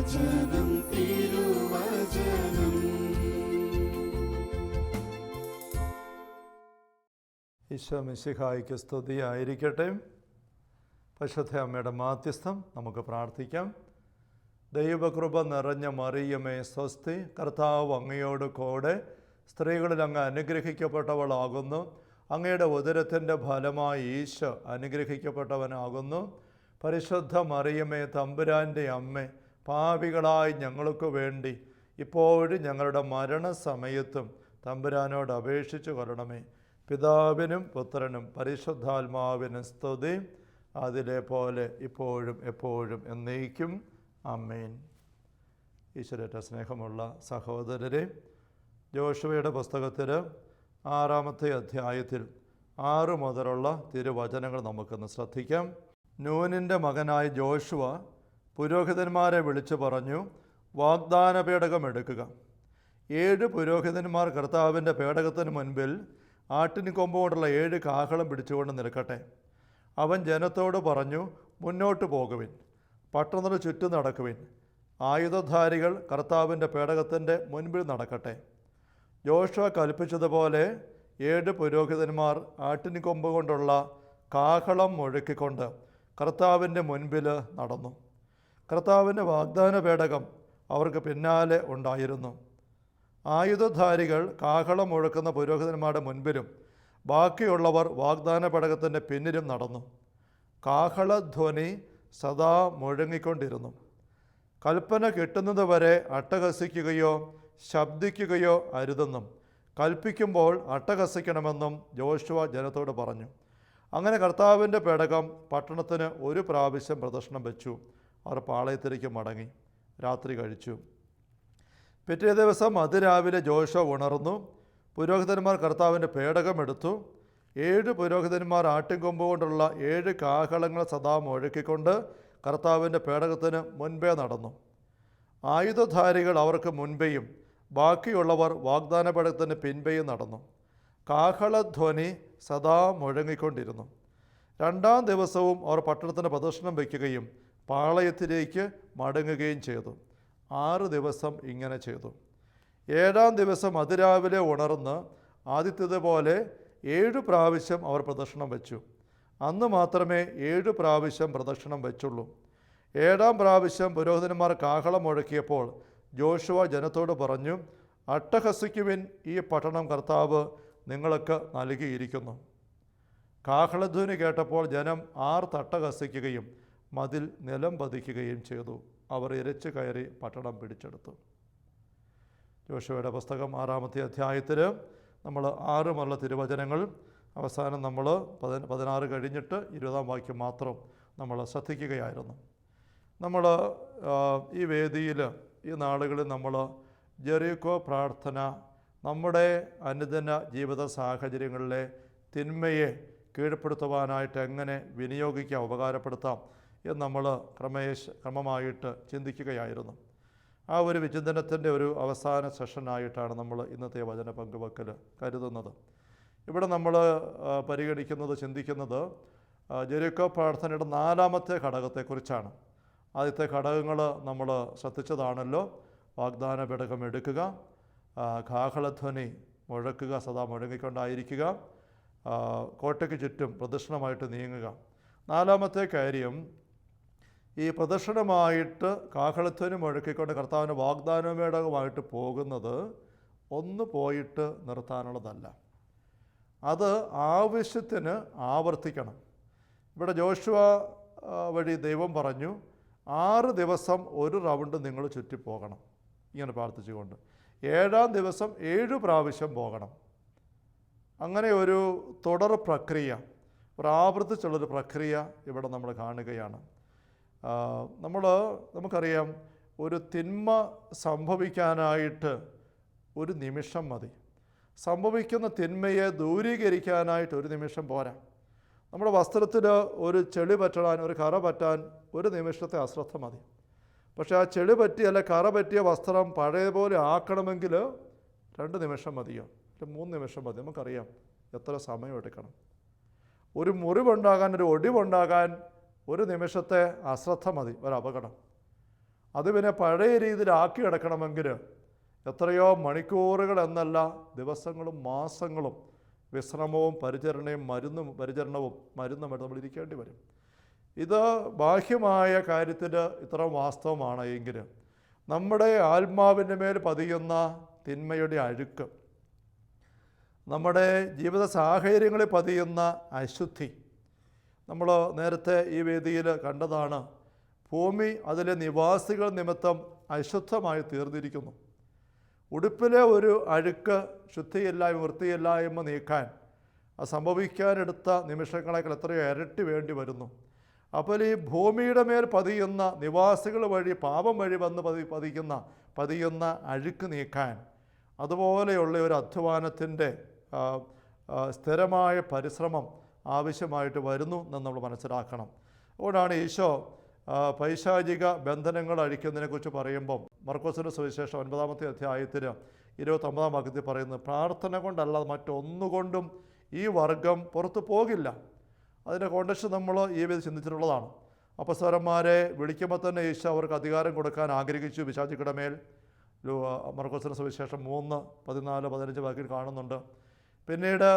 തിരുവചനം തിരുവചനം. ഈശോ മിശിഹായിക്ക് സ്തുതിയായിരിക്കട്ടെ. പശുദ്ധ അമ്മയുടെ മാധ്യസ്ഥം നമുക്ക് പ്രാർത്ഥിക്കാം. ദൈവകൃപ നിറഞ്ഞ മറിയമേ സ്വസ്തി കർത്താവ് അങ്ങയോട് കൂടെ സ്ത്രീകളിൽ അങ്ങ് അനുഗ്രഹിക്കപ്പെട്ടവളാകുന്നു. അങ്ങയുടെ ഉദരത്തിന്റെ ഫലമായി ഈശോ അനുഗ്രഹിക്കപ്പെട്ടവനാകുന്നു. പരിശുദ്ധ മറിയമേ തമ്പുരാന്റെ അമ്മ പാപികളായി ഞങ്ങൾക്ക് വേണ്ടി ഇപ്പോഴും ഞങ്ങളുടെ മരണസമയത്തും തമ്പുരാനോട് അപേക്ഷിച്ചു കൊള്ളണമേ. പിതാവിനും പുത്രനും പരിശുദ്ധാത്മാവിനും സ്തുതി. അതിലെ പോലെ ഇപ്പോഴും എപ്പോഴും എന്നേക്കും. അമ്മേൻ ഈശ്വരറ്റ സ്നേഹമുള്ള സഹോദരരെ ജോഷുവയുടെ പുസ്തകത്തിൽ ആറാമത്തെ അധ്യായത്തിൽ ആറു മുതലുള്ള തിരുവചനങ്ങൾ നമുക്കൊന്ന് ശ്രദ്ധിക്കാം. നൂനിന്റെ മകനായ ജോഷുവ പുരോഹിതന്മാരെ വിളിച്ചു പറഞ്ഞു വാഗ്ദാന പേടകം എടുക്കുക. ഏഴ് പുരോഹിതന്മാർ കർത്താവിന്റെ പേടകത്തിന് മുൻപിൽ കൊമ്പുകൊണ്ടുള്ള ഏഴ് കാഹളം പിടിച്ചുകൊണ്ട് നിൽക്കട്ടെ. അവൻ ജനത്തോട് പറഞ്ഞു മുന്നോട്ട് പോകുവിൻ പട്ടണത്തിന് ചുറ്റും നടക്കുവിൻ. ആയുധധാരികൾ കർത്താവിന്റെ പേടകത്തിന്റെ മുൻപിൽ നടക്കട്ടെ. ജോഷ കൽപ്പിച്ചതുപോലെ ഏഴ് പുരോഹിതന്മാർ ആട്ടിന് കൊമ്പ് കൊണ്ടുള്ള കാഹളം മുഴക്കിക്കൊണ്ട് കർത്താവിന്റെ മുൻപിൽ നടന്നു. കർത്താവിന്റെ വാഗ്ദാന പേടകം അവർക്ക് പിന്നാലെ ഉണ്ടായിരുന്നു. ആയുധധാരികൾ കാഹളം മുഴക്കുന്ന പുരോഹിതന്മാരുടെ മുൻപിലും ബാക്കിയുള്ളവർ വാഗ്ദാന പേടകത്തിന്റെ പിന്നിലും നടന്നു. കാഹളധ്വനി സദാ മുഴങ്ങിക്കൊണ്ടിരുന്നു. കൽപ്പന കിട്ടുന്നതുവരെ അട്ടഹസിക്കുകയോ ശബ്ദിക്കുകയോ അരുതെന്നും കൽപ്പിക്കുമ്പോൾ അട്ടഹസിക്കണമെന്നും ജോഷുവ ജനത്തോട് പറഞ്ഞു. അങ്ങനെ കർത്താവിന്റെ പേടകം പട്ടണത്തിന് ഒരു പ്രാവശ്യം പ്രദർശനം വെച്ചു. അവർ പാളയത്തിലേക്ക് മടങ്ങി. രാത്രി കഴിച്ചു. പിറ്റേ ദിവസം അതിരാവിലെ ജോഷ ഉണർന്നു. പുരോഹിതന്മാർ കർത്താവിന്റെ പേടകമെടുത്തു ഏഴ് പുരോഹിതന്മാർ ആട്ടിൻകൊമ്പ് കൊണ്ടുള്ള ഏഴ് കാഹളങ്ങൾ സദാ മുഴക്കിക്കൊണ്ട് കർത്താവിന്റെ പേടകത്തിന് മുൻപേ നടന്നു. ആയുധധാരികൾ അവർക്ക് മുൻപേയും ബാക്കിയുള്ളവർ വാഗ്ദാന പേടകത്തിന് പിൻപേയും നടന്നു. കാഹളധ്വനി സദാ മുഴങ്ങിക്കൊണ്ടിരുന്നു. രണ്ടാം ദിവസവും അവർ പട്ടണത്തിന് പ്രദർശനം വയ്ക്കുകയും പാളയത്തിലേക്ക് മടങ്ങുകയും ചെയ്തു. ആറ് ദിവസം ഇങ്ങനെ ചെയ്തു. ഏഴാം ദിവസം അതിരാവിലെ ഉണർന്ന് ആദ്യത്തേതുപോലെ ഏഴ് പ്രാവശ്യം അവർ പ്രദക്ഷിണം വെച്ചു. അന്ന് മാത്രമേ ഏഴ് പ്രാവശ്യം പ്രദക്ഷിണം വെച്ചുള്ളൂ. ഏഴാം പ്രാവശ്യം പുരോഹിതന്മാർ കാഹളം മുഴക്കിയപ്പോൾ ജോഷുവ ജനത്തോട് പറഞ്ഞു അട്ടഹസിക്കുവിൻ ഈ പട്ടണം കർത്താവ് നിങ്ങൾക്ക് നൽകിയിരിക്കുന്നു. കാഹളധ്വനി കേട്ടപ്പോൾ ജനം ആർ തട്ടഹസിക്കുകയും മതിൽ നിലം പതിക്കുകയും ചെയ്തു. അവർ ഇരച്ചു കയറി പട്ടണം പിടിച്ചെടുത്തു. ജോഷുവയുടെ പുസ്തകം ആറാമത്തെ അധ്യായത്തിൽ നമ്മൾ ആറ് മുതലുള്ള തിരുവചനങ്ങൾ അവസാനം നമ്മൾ പതി പതിനാറ് കഴിഞ്ഞിട്ട് ഇരുപതാം വാക്യം മാത്രം നമ്മൾ ശ്രദ്ധിക്കുകയായിരുന്നു. നമ്മൾ ഈ വേദിയിൽ ഈ നാളുകളിൽ നമ്മൾ ജെറിക്കോ പ്രാർത്ഥന നമ്മുടെ അനുദിന ജീവിത സാഹചര്യങ്ങളിലെ തിന്മയെ കീഴ്പ്പെടുത്തുവാനായിട്ട് എങ്ങനെ വിനിയോഗിക്കാം ഉപകാരപ്പെടുത്താം എന്ന് നമ്മൾ ക്രമേശ ക്രമമായിട്ട് ചിന്തിക്കുകയായിരുന്നു. ആ ഒരു വിചിന്തനത്തിന്റെ ഒരു അവസാന സെഷനായിട്ടാണ് നമ്മൾ ഇന്നത്തെ വചന പങ്കുവെക്കൽ കരുതുന്നത്. ഇവിടെ നമ്മൾ പരിഗണിക്കുന്നത് ചിന്തിക്കുന്നത് ജെരിക്കോ പ്രാർത്ഥനയുടെ നാലാമത്തെ ഘടകത്തെക്കുറിച്ചാണ്. ആദ്യത്തെ ഘടകങ്ങൾ നമ്മൾ ശ്രദ്ധിച്ചതാണല്ലോ. വാഗ്ദാന പേടകം എടുക്കുക ഖാഹളധ്വനി മുഴക്കുക സദാ മുഴങ്ങിക്കൊണ്ടായിരിക്കുക കോട്ടയ്ക്ക് ചുറ്റും പ്രദക്ഷിണമായിട്ട് നീങ്ങുക. നാലാമത്തെ കാര്യം ഈ പ്രദക്ഷിണമായിട്ട് കാഹളധ്വനി മുഴക്കിക്കൊണ്ട് കർത്താവിന് വാഗ്ദാനമേടകമായിട്ട് പോകുന്നത് ഒന്ന് പോയിട്ട് നിർത്താനുള്ളതല്ല. അത് ആവശ്യത്തിന് ആവർത്തിക്കണം. ഇവിടെ ജോഷുവ വഴി ദൈവം പറഞ്ഞു ആറ് ദിവസം ഒരു റൗണ്ട് നിങ്ങൾ ചുറ്റിപ്പോകണം. ഇങ്ങനെ പ്രാർത്ഥിച്ചുകൊണ്ട്. ഏഴാം ദിവസം ഏഴ് പ്രാവശ്യം പോകണം. അങ്ങനെ ഒരു തുടർ പ്രക്രിയ ഒരു ആവർത്തിച്ചുള്ളൊരു പ്രക്രിയ ഇവിടെ നമ്മൾ കാണുകയാണ്. നമ്മൾ നമുക്കറിയാം ഒരു തിന്മ സംഭവിക്കാനായിട്ട് ഒരു നിമിഷം മതി. സംഭവിക്കുന്ന തിന്മയെ ദൂരീകരിക്കാനായിട്ട് ഒരു നിമിഷം പോരാ. നമ്മുടെ വസ്ത്രത്തിൽ ഒരു ചെളി പറ്റാൻ ഒരു കറ പറ്റാൻ ഒരു നിമിഷത്തെ അശ്രദ്ധ മതി. പക്ഷേ ആ ചെളി പറ്റി അല്ല കറ പറ്റിയ വസ്ത്രം പഴയ പോലെ ആക്കണമെങ്കിൽ രണ്ട് നിമിഷം മതിയോ? മൂന്ന് നിമിഷം മതി. നമുക്കറിയാം എത്ര സമയം എടുക്കണം ഒരു മുറിവുണ്ടാകാൻ ഒരു ഒടിവുണ്ടാകാൻ ഒരു നിമിഷത്തെ അശ്രദ്ധ മതി ഒരു അപകടം അത് പിന്നെ പഴയ രീതിയിലാക്കി എടുക്കണമെങ്കിൽ എത്രയോ മണിക്കൂറുകൾ എന്നല്ല ദിവസങ്ങളും മാസങ്ങളും വിശ്രമവും പരിചരണയും മരുന്നും പരിചരണവും മരുന്നുമായിട്ട് നമ്മൾ ഇരിക്കേണ്ടി വരും. ഇത് ബാഹ്യമായ കാര്യത്തിൽ ഇത്ര വാസ്തവമാണ് എങ്കിൽ നമ്മുടെ ആത്മാവിന്റെ മേൽ പതിയുന്ന തിന്മയുടെ അഴുക്ക് നമ്മുടെ ജീവിത സാഹചര്യങ്ങളിൽ പതിയുന്ന അശുദ്ധി നമ്മൾ നേരത്തെ ഈ വേദിയിൽ കണ്ടതാണ് ഭൂമി അതിലെ നിവാസികൾ നിമിത്തം അശുദ്ധമായി തീർന്നിരിക്കുന്നു. ഉടുപ്പിലെ ഒരു അഴുക്ക് ശുദ്ധിയില്ലായ്മ വൃത്തിയില്ലായ്മ നീക്കാൻ സംഭവിക്കാനെടുത്ത നിമിഷങ്ങളേക്കാൾ എത്രയോ ഇരട്ടി വേണ്ടി വരുന്നു. അപ്പോൾ ഈ ഭൂമിയുടെ മേൽ പതിയുന്ന നിവാസികൾ വഴി പാപം വഴി വന്ന് പതി പതിക്കുന്ന പതിയുന്ന അഴുക്ക് നീക്കാൻ അതുപോലെയുള്ള ഒരു അധ്വാനത്തിന്റെ സ്ഥിരമായ പരിശ്രമം ആവശ്യമായിട്ട് വരുന്നു എന്ന് നമ്മൾ മനസ്സിലാക്കണം. അതുകൊണ്ടാണ് ഈശോ പൈശാചിക ബന്ധനങ്ങൾ അഴിക്കുന്നതിനെക്കുറിച്ച് പറയുമ്പം മർക്കോസിന്റെ സുവിശേഷം ഒൻപതാമത്തെ അധ്യായത്തിൽ ഇരുപത്തൊമ്പതാം വാക്യത്തിൽ പറയുന്നത് പ്രാർത്ഥന കൊണ്ടല്ലാതെ മറ്റൊന്നുകൊണ്ടും ഈ വർഗം പുറത്തു പോകില്ല. അതിന്റെ കോണ്ടക്ഷൻ നമ്മൾ ഈ വിധം ചിന്തിച്ചിട്ടുള്ളതാണ്. അപ്പസ്വരന്മാരെ വിളിക്കുമ്പോൾ തന്നെ ഈശോ അവർക്ക് അധികാരം കൊടുക്കാൻ ആഗ്രഹിച്ചു. വിശാചിക്കുടെ മേൽ മർക്കോസിന്റെ സുവിശേഷം മൂന്ന് പതിനാല് പതിനഞ്ച് വാക്കിൽ കാണുന്നുണ്ട്. പിന്നീട്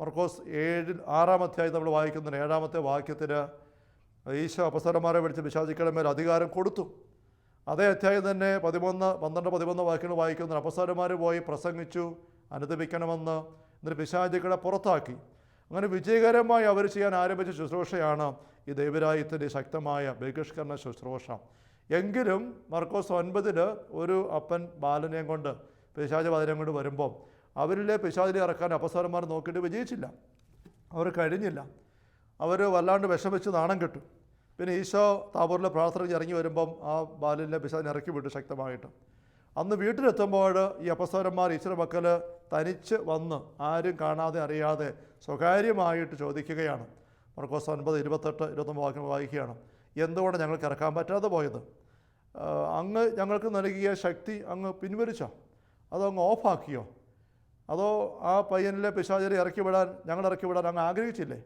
മർക്കോസ് ഏഴിൽ ആറാം അധ്യായം നമ്മൾ വായിക്കുന്ന ഏഴാമത്തെ വാക്യത്തിന് ഈശോ അപസരന്മാരെ വിളിച്ച് പിശാചിക്കയുടെ മേൽ അധികാരം കൊടുത്തു. അതേ അധ്യായം തന്നെ പതിമൂന്ന് പന്ത്രണ്ട് പതിമൂന്ന് വാക്യങ്ങൾ വായിക്കുന്ന അപസരന്മാർ പോയി പ്രസംഗിച്ചു അനുദപിക്കണമെന്ന് എന്നിട്ട് പിശാചികളെ പുറത്താക്കി. അങ്ങനെ വിജയകരമായി അവർ ചെയ്യാൻ ആരംഭിച്ച ശുശ്രൂഷയാണ് ഈ ദൈവരായത്തിന്റെ ശക്തമായ ബഹിഷ്കരണ ശുശ്രൂഷ. എങ്കിലും മർക്കോസ് ഒൻപതിൽ ഒരു അപ്പൻ ബാലനെയും കൊണ്ട് പിശാച് ബാലനെയും കൊണ്ട് വരുമ്പോൾ അവരിലെ പിശാചിനെ ഇറക്കാൻ അപ്പസാരന്മാർ നോക്കിയിട്ട് വിജയിച്ചില്ല അവർ കഴിഞ്ഞില്ല. അവർ വല്ലാണ്ട് വിഷമിച്ച് നാണം കെട്ടു. പിന്നെ ഈശോ താബൂറിലെ പ്രാർത്ഥനയ്ക്ക് ഇറങ്ങി വരുമ്പം ആ ബാലിലെ പിശാചിനെ ഇറക്കി വിട്ടു ശക്തമായിട്ട്. അന്ന് വീട്ടിലെത്തുമ്പോൾ ഈ അപ്പസ്വരന്മാർ ഈശ്വര മക്കൾ തനിച്ച് വന്ന് ആരും കാണാതെ അറിയാതെ സ്വകാര്യമായിട്ട് ചോദിക്കുകയാണ്. മർക്കോസ് ഒൻപത് ഇരുപത്തെട്ട് ഇരുപത്തൊമ്പത് വാക്യം വായിക്കുകയാണ്. എന്തുകൊണ്ട് ഞങ്ങൾക്ക് ഇറക്കാൻ പറ്റാതെ പോയത്? അങ്ങ് ഞങ്ങൾക്ക് നൽകിയ ശക്തി അങ്ങ് പിൻവലിച്ചോ? അതോ അങ്ങ് ഓഫാക്കിയോ? അതോ ആ പയ്യനിലെ പിശാചരെ ഇറക്കി വിടാൻ ഞങ്ങൾ ഇറക്കി വിടാൻ അങ്ങ് ആഗ്രഹിച്ചില്ലേ?